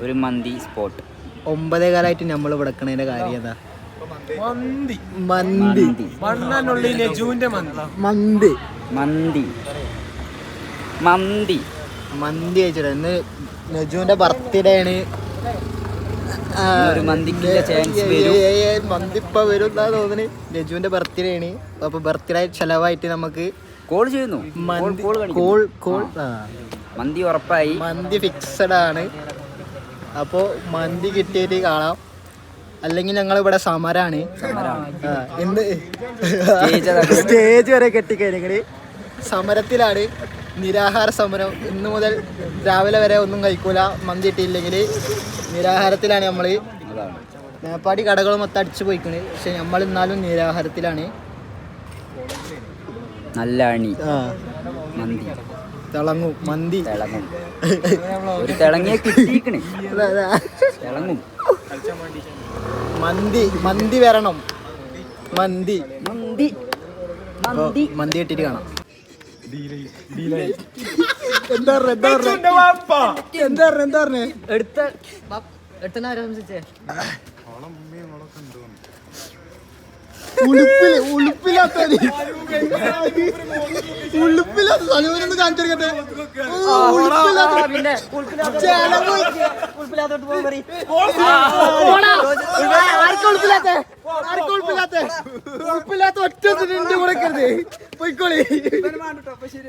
ഒരു മന്തി സ്പോട്ട് ഒമ്പതേ കാലമായിട്ട് നമ്മൾ വിടക്കണതിന്റെ കാര്യം എന്താ മന്തി. മന്തി. നെജുവിന്റെ മന്തി. മന്തി. മന്തി. മന്തി. മന്തി കഴിച്ചിട്ട് ഇന്ന് നജുവിന്റെ ബർത്ത്ഡേ ആണ്. ഒരു ചാൻസ് വരും. വരും തോന്നുന്നു രജുവിന്റെ ബർത്ത്ഡേ ആണ്. അപ്പൊ ബർത്ത്ഡേ ചെലവായിട്ട് നമുക്ക് കോൾ ചെയ്യുന്നു. കോൾ കോൾ മന്തി ഉറപ്പായി. മന്തി ഫിക്സഡ് ആണ്. അപ്പോൾ മന്തി കിട്ടിയിട്ട് കാണാം. അല്ലെങ്കിൽ ഞങ്ങൾ ഇവിടെ സമരാണ്. എന്ത് സ്റ്റേജ് വരെ കെട്ടിക്കഴിഞ്ഞെങ്കിൽ സമരത്തിലാണ് നിരാഹാര സമരം. ഇന്ന് മുതൽ രാവിലെ വരെ ഒന്നും കഴിക്കൂല. മന്തി കിട്ടിയില്ലെങ്കിൽ നിരാഹാരത്തിലാണ് നമ്മൾ മേപ്പാടി കടകൾ മൊത്തം അടിച്ചു പോയിക്കണ്. പക്ഷെ നമ്മൾ ഇന്നാലും നിരാഹാരത്തിലാണ്. നല്ല അണി. മന്തി. തിളങ്ങും മന്തി. തിളങ്ങും. ഒരു തിളങ്ങിയ കിട്ടിയിക്കണ്. തിളങ്ങും. മന്തി മന്തി വരണം. മന്തി. മന്തി. മന്തി. മന്തി ഇട്ടിട്ട് കാണാം. എന്താ പറഞ്ഞെ, എന്താ? എന്താ എന്താ? എടുത്ത എടുത്തന്നെ ആരാ സംസാരിച്ചേ ഉളുപ്പിൽ ഉളുപ്പില്ലാത്തവര് ഉളുപ്പില്ലാത്ത സലൂനൊന്ന് കാണിച്ചു കൊടുക്കട്ടെ ഉളുപ്പില്ലാത്ത- ഉളുപ്പില്ലാത്തെ? ഉളുപ്പില്ലാത്തെ? ഉളുപ്പില്ലാത്ത ഒറ്റ കൂടെ കരുത് പോയിക്കോളി.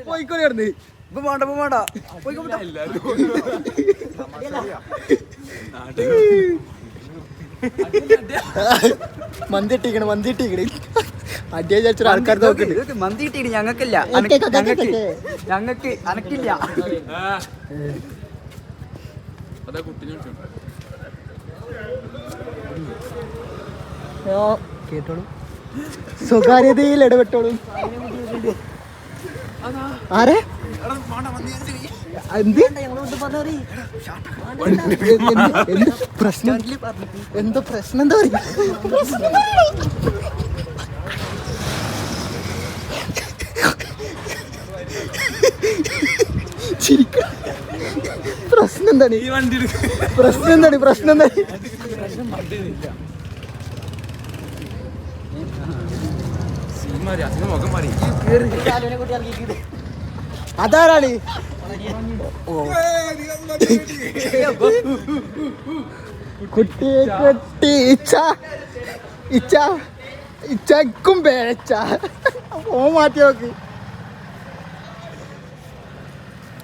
പോയിക്കോളി കിടന്ന്. ഇപ്പൊ വേണ്ട ഇപ്പൊ വേണ്ട മന്തി ഇട്ടിക്കണ് മന്തി ഇട്ടിക്കണ് അടിയ ചോദിച്ചൊരു ആൾക്കാർ നോക്കിട്ട് മന്തി കിട്ടിയിട്ട് ഞങ്ങൾക്കില്ല. ഞങ്ങക്ക് അനക്കില്ല. കേട്ടോളൂ. സ്വകാര്യതയിൽ ഇടപെട്ടോളൂ. ആരെ? എന്ത്? പ്രശ്നം? എന്താ പ്രശ്നം എന്താ പറയുക? ചിരിക്ക. പ്രശ്നം എന്താണ്? ഈ വണ്ടി. പ്രശ്നം എന്താണ്? പ്രശ്നം എന്താണ്? അതാരാണ്. കുട്ടിയെ കെട്ടി ഇച്ച ഇച്ച ഇച്ചക്കും പേരച്ച ഓ മാറ്റി നോക്ക്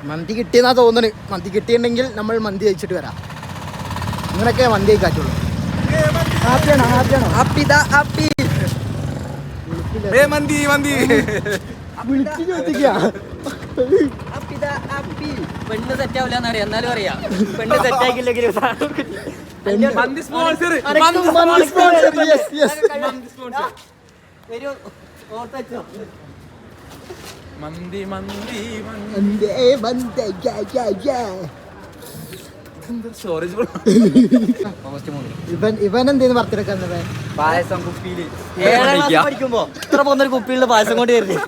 മന്തി കിട്ടിയെന്നാ തോന്നണ് മന്തി കിട്ടിയിട്ടുണ്ടെങ്കിൽ നമ്മൾ മന്തി കഴിച്ചിട്ട് വരാം ഇങ്ങനൊക്കെ മന്തി കഴിക്കാറ്റുള്ളൂ പെണ്ണ് സെറ്റാവില്ല എന്നറിയാം എന്നാലും അറിയാം പെണ്ണ് സെറ്റാക്കില്ലെങ്കിൽ മന്തി സ്പോൺസർ മന്തി sponsor, യെസ് yes. മന്തി സ്പോൺസർ മന്തി മന്തി മന്തി എന്തേ മന്തി യാ, യാ, യാ. ഇവൻ ഇവൻ എന്തേന്ന് പായസം കുപ്പിയിൽ. ഏഴാം ക്ലാസ് പഠിക്കുമ്പോ ഇത്ര പോകുന്നൊരു കുപ്പിയുള്ള പായസം കൊണ്ട് വരുന്നത്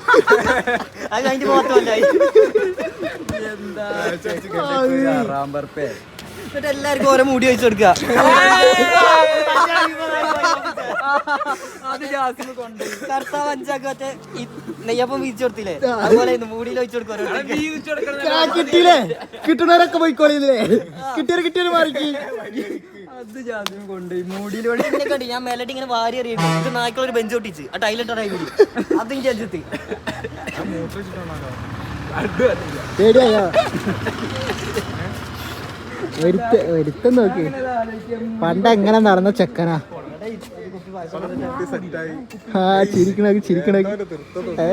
അത് എല്ലാവർക്കും ഓരോ മുടി വെച്ചു കൊടുക്കുക. കർത്താവ് അഞ്ചാക്ക് മറ്റേ ഈ നെയ്യപ്പം കൊടുത്തില്ലേ? അതുപോലെ മൂടിയിൽ വെച്ച് കൊടുക്കും ഓരോരുത്തർക്ക്. കിട്ടിയില്ലേ? കിട്ടുന്നവരൊക്കെ പോയിക്കോളില്ലേ കിട്ടിയൊരു കിട്ടിയൊരു മാറിക്ക്. അത് ജാസ്മിൻ കൊണ്ട് മൂടിയിലൂടെ കണ്ടി ഞാൻ മേലട്ട് ഇങ്ങനെ വാരി അറിയിട്ട് നായ്ക്കളൊരു ബെഞ്ച് ഒട്ടിച്ച് ആ ടൈലിട്ട ടൈമിൽ അതും പേടിയായോ? ഒരുത്തം നോക്കി. പണ്ട് എങ്ങനെ നടന്ന ചെക്കനാ? ആ ചിരിക്കണാക്കി ചിരിക്കണ. ഏ?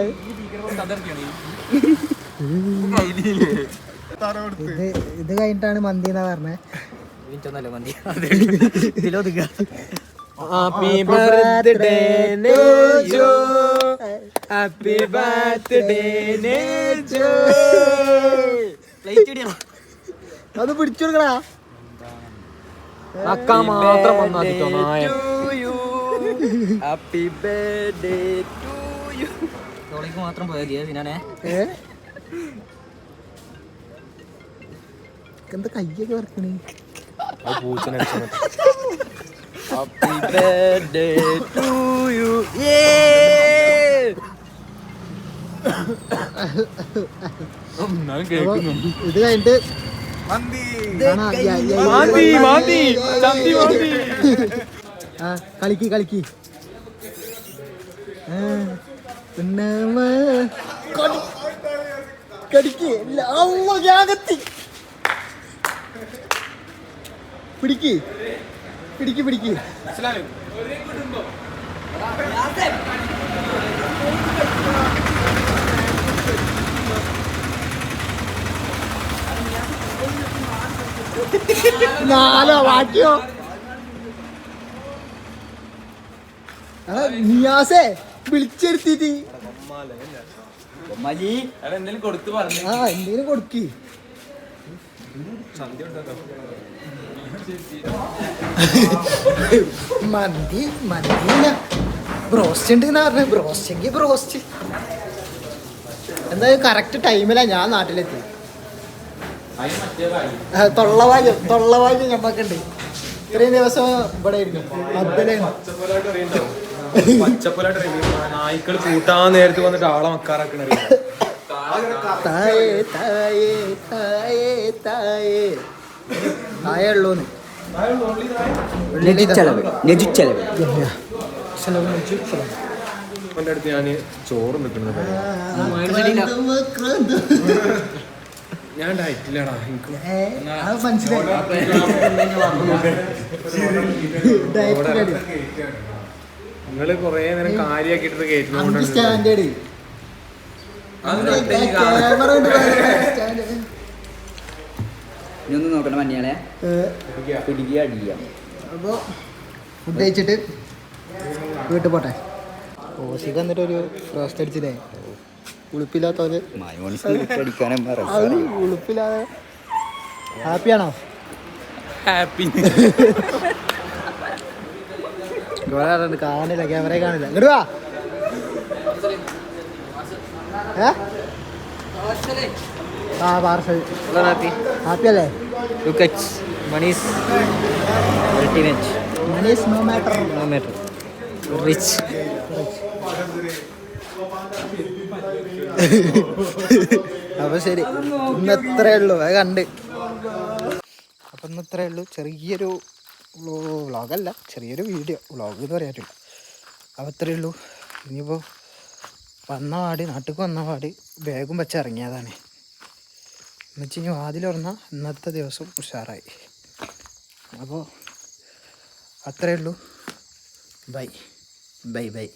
ഇത് ഇത് കഴിഞ്ഞിട്ടാണ് മന്തി എന്നാ പറഞ്ഞേ. ഹാപ്പി ബർത്ത്ഡേ ഹാപ്പി ബർത്ത്ഡേ ഇടിയണം അത് പിടിച്ചു കൊടുക്കടാ അക്ക മാത്രം വന്നാ ഹാപ്പി ബർത്ത്ഡേ ടു യു തോളിക്ക് മാത്രം പോയാൽ മതി ഇതിനാണേ എന്താ കയ്യൊക്കെ വറക്കണേ ആ പൂച്ചനെ അടിച്ചു ഹാപ്പി ബർത്ത്ഡേ ടു യു യേ കേൾക്കുന്നു. ഇത് കഴിഞ്ഞിട്ട് കളിക്ക് കളിക്ക്. പിടിക്ക്. പിടിക്ക് പിടിക്ക്. നാലോ ബാക്കിയോ? നിയാസേ. വിളിച്ചെടുത്തിട്ട് ആ എന്തെങ്കിലും കൊടുക്ക്. മന്തി മന്തി ബ്രോസ്റ്റ് ഉണ്ട് എന്ന് പറഞ്ഞു. ബ്രോസ്റ്റ് എങ്കിൽ ബ്രോസ്റ്റ്. എന്തായാലും കറക്റ്റ് ടൈമിലാണ് ഞാൻ നാട്ടിലെത്തി. തൊള്ളവാല്യം തൊള്ളവാല്യം ഞമ്മക്കുണ്ട് ഇത്രയും ദിവസം ഇവിടെ ആയിരുന്നു. മദ്ദലാണ് പച്ചപ്പൊലായിട്ട് നായ്ക്കൾ കൂട്ടാൻ നേരത്ത് വന്നിട്ട് ആളെ മക്കാറാക്കണ തായേ തായേ തായേ തായേ. തായേ ഉള്ളൂന്ന്. നെജിച്ചെലവ് നെജിച്ചെലവ് അവന്റെ അടുത്ത് ഞാൻ ചോറ് നിൽക്കുന്നത് ഞാൻ ഡയറ്റിലാടാ എനിക്ക് മനസ്സിലായി. ഡയറ്റ് നിങ്ങൾ കൊറേ നേരം കാര്യാക്കിട്ട് കേട്ടിട്ടുണ്ട് സ്റ്റാൻഡേർഡ്. പിടിക്കുക അടിക്കുക. അപ്പോൾ ഫുഡ് കഴിച്ചിട്ട് വീട്ടിൽ പോട്ടെ. ഓസിക്ക് എന്നിട്ട് ഒരു അടിച്ചില്ലേ? ഉളുപ്പില്ലാത്തവര്. ഉളുപ്പില്ലാതെ ഹാപ്പിയാണോ? ഹാപ്പി കുറെ കാണില്ല ക്യാമറ കാണില്ല. ഇങ്ങോട്ട് വാ. ഏ? ആ പാർസൽ. ഹാപ്പി. ഹാപ്പി അല്ലേ? Look at money's ultimate money's no matter no matter rich അപ്പൊ ശരി. ഇന്ന് എത്രേ ഉള്ളൂ? അത് കണ്ട്. അപ്പൊ ഇന്ന് ഇത്രേ ഉള്ളൂ? ചെറിയൊരു വ്ളോഗല്ല ചെറിയൊരു വീഡിയോ. വ്ളോഗ് എന്ന് പറയാൻ പറ്റില്ല അപ്പോൾ ഇത്രയേ ഉള്ളൂ. ഇനിയിപ്പോൾ വന്ന പാട് നാട്ടിൽ വന്ന പാട് ബാഗും വെച്ച് ഇറങ്ങിയതാണ്. എന്നുവെച്ച് ഇനി വാതിൽ തുറന്നാൽ ഇന്നത്തെ ദിവസം ഉഷാറായി. അപ്പോൾ അത്രയേ ഉള്ളൂ. ബൈ. Bye bye.